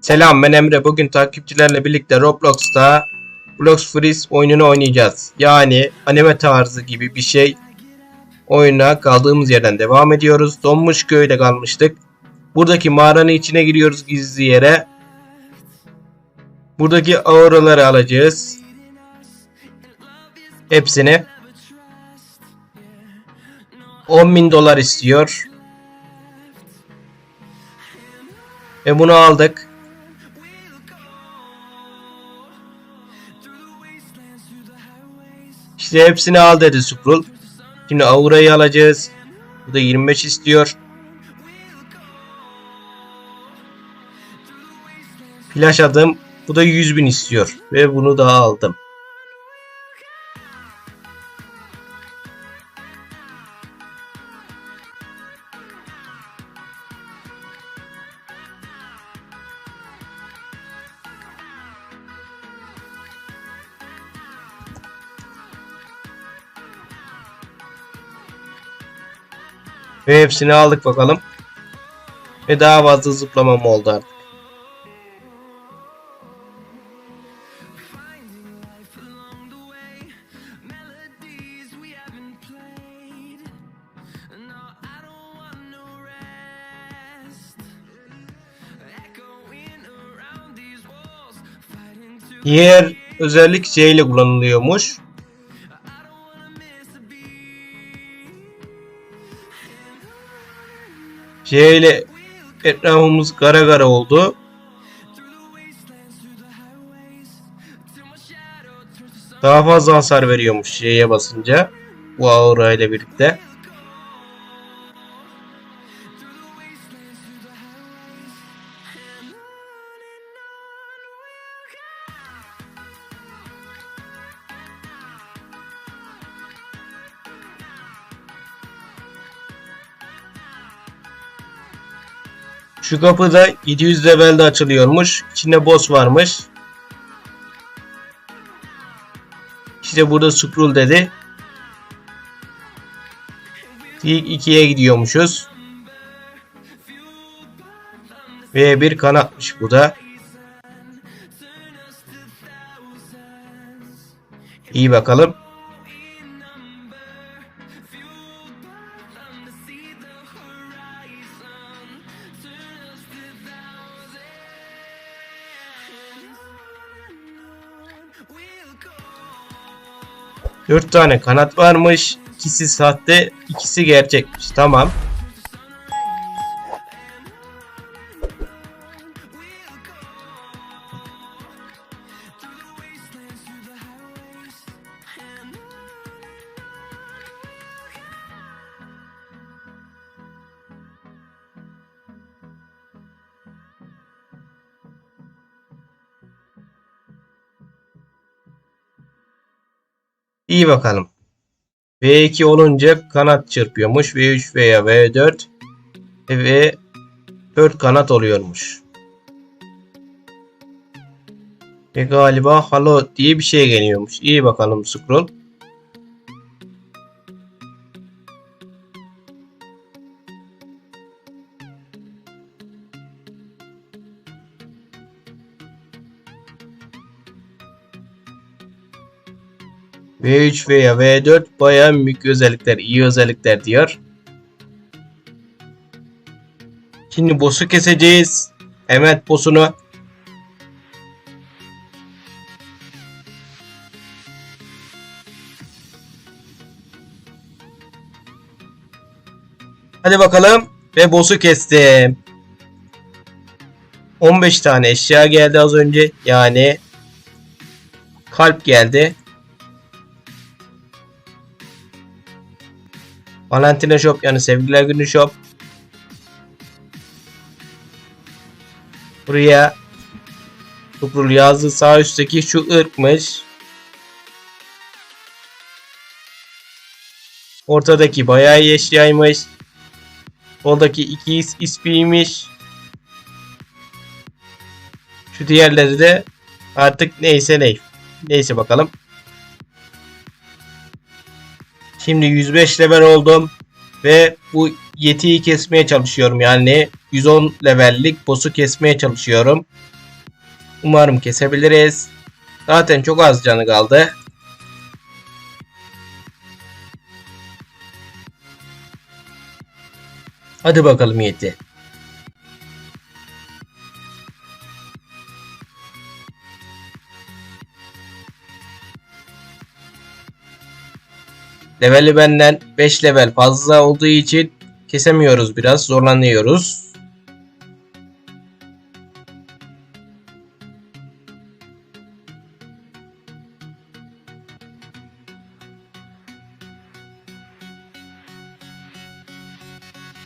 Selam ben Emre. Bugün takipçilerle birlikte Roblox'ta Blox Freeze oyununu oynayacağız. Yani anime tarzı gibi bir şey. Oyuna kaldığımız yerden devam ediyoruz. Donmuş köyde kalmıştık. Buradaki mağaranın içine giriyoruz gizli yere. Buradaki auraları alacağız. Hepsini. 10.000 dolar istiyor. Ve bunu aldık. İşte hepsini al dedi Sukrul. Şimdi Aura'yı alacağız. Bu da 25 istiyor. Flash adım. Bu da 100 bin istiyor. Ve bunu da aldım. Ve hepsini aldık bakalım. Ve daha fazla zıplamam oldu artık. Diğer özellik C ile kullanılıyormuş. C ile etrafımız kara kara oldu. Daha fazla hasar veriyormuş C'ye basınca. Bu aura ile birlikte. Şu kapı da 700 levelde açılıyormuş. İçinde boss varmış. İşte burada scroll dedi. İlk 2'ye gidiyormuşuz. Ve bir kanatmış bu da. İyi bakalım. Dört tane kanat varmış. İkisi sahte, ikisi gerçekmiş. Tamam. İyi bakalım. V2 olunca kanat çırpıyormuş. V3 veya V4 ve 4 kanat oluyormuş. Ve galiba halo diye bir şey geliyormuş. İyi bakalım scroll. V3 veya V4 bayağı mük özellikler, iyi özellikler diyor. Şimdi boss'u keseceğiz. Hemen boss'unu. Hadi bakalım. Ve boss'u kestim. 15 tane eşya geldi az önce. Yani kalp geldi. Valentina Shop yani Sevgililer Günü Shop. Buraya Tukrul yazdı sağ üstteki şu ırkmış. Ortadaki bayağı iyi eşyaymış. Soldaki iki is ismiymiş. Şu diğerleri de artık neyse ney. Neyse bakalım. Şimdi 105 level oldum. Ve bu yetiyi kesmeye çalışıyorum. Yani 110 levellik boss'u kesmeye çalışıyorum. Umarım kesebiliriz. Zaten çok az canı kaldı. Hadi bakalım Yeti. Leveli benden 5 level fazla olduğu için kesemiyoruz biraz zorlanıyoruz.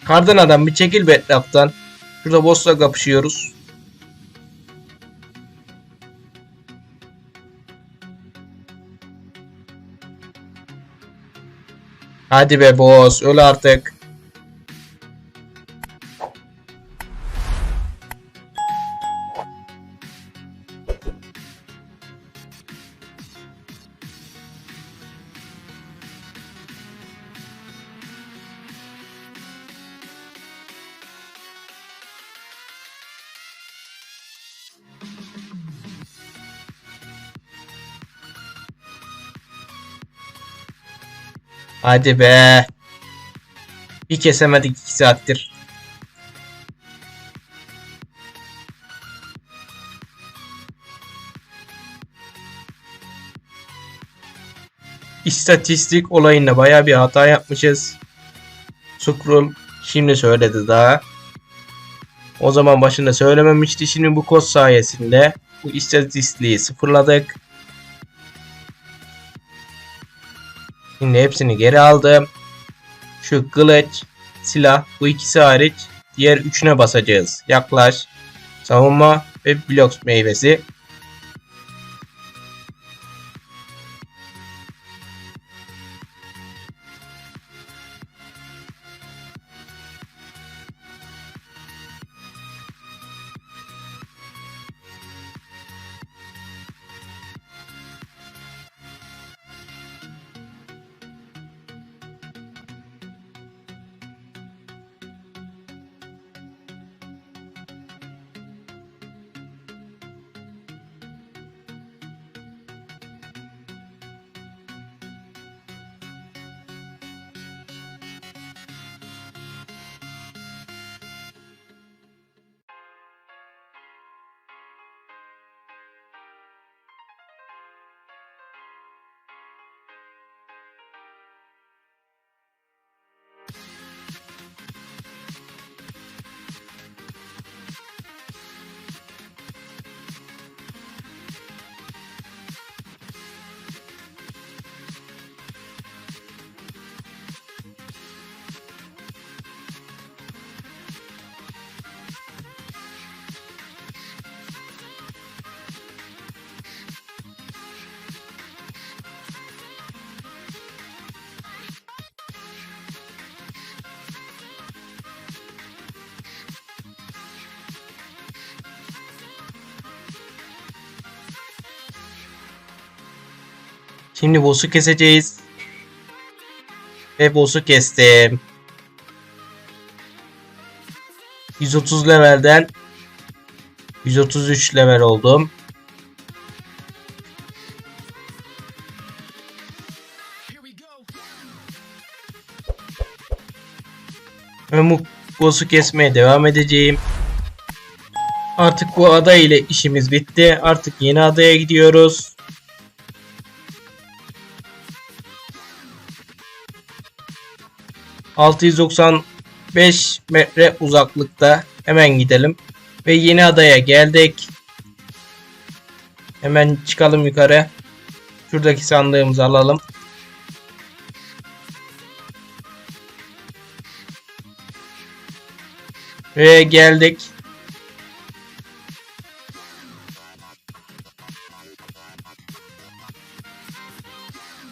Kardan adam bir çekil be etraftan. Şurada boss'la kapışıyoruz. Hadi be boss öl artık. Hadi be. Bir kesemedik 2 saattir. İstatistik olayında baya bir hata yapmışız. Scroll şimdi söyledi daha. O zaman başında söylememişti. Şimdi bu kod sayesinde bu istatistiği sıfırladık. Şimdi hepsini geri aldım. Şu kılıç, silah bu ikisi hariç diğer üçüne basacağız. Yaklaş, savunma ve blok meyvesi. Şimdi boss'u keseceğiz. Ve boss'u kestim. 130 levelden 133 level oldum. Ve bu boss'u kesmeye devam edeceğim. Artık bu ada ile işimiz bitti. Artık yeni adaya gidiyoruz. ...695 metre uzaklıkta. Hemen gidelim. Ve yeni adaya geldik. Hemen çıkalım yukarı. Şuradaki sandığımızı alalım. Ve geldik.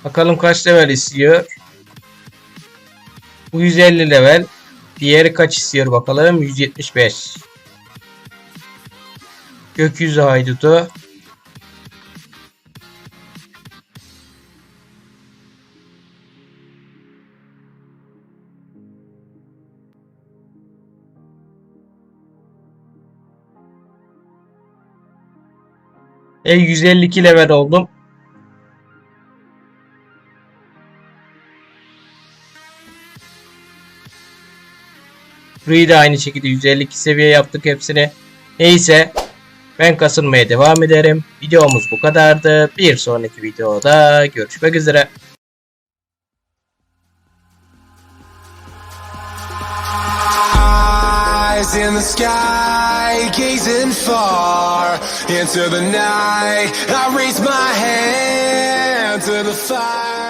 Bakalım kaç level istiyor. Bu 150 level. Diğeri kaç istiyor bakalım. 175. Gökyüzü haydutu. E 152 level oldum. Burayı da aynı şekilde 152 seviye yaptık hepsini. Neyse ben kasılmaya devam ederim. Videomuz bu kadardı. Bir sonraki videoda görüşmek üzere. İn the sky, gazing far into the night. I raise my hand to the fire.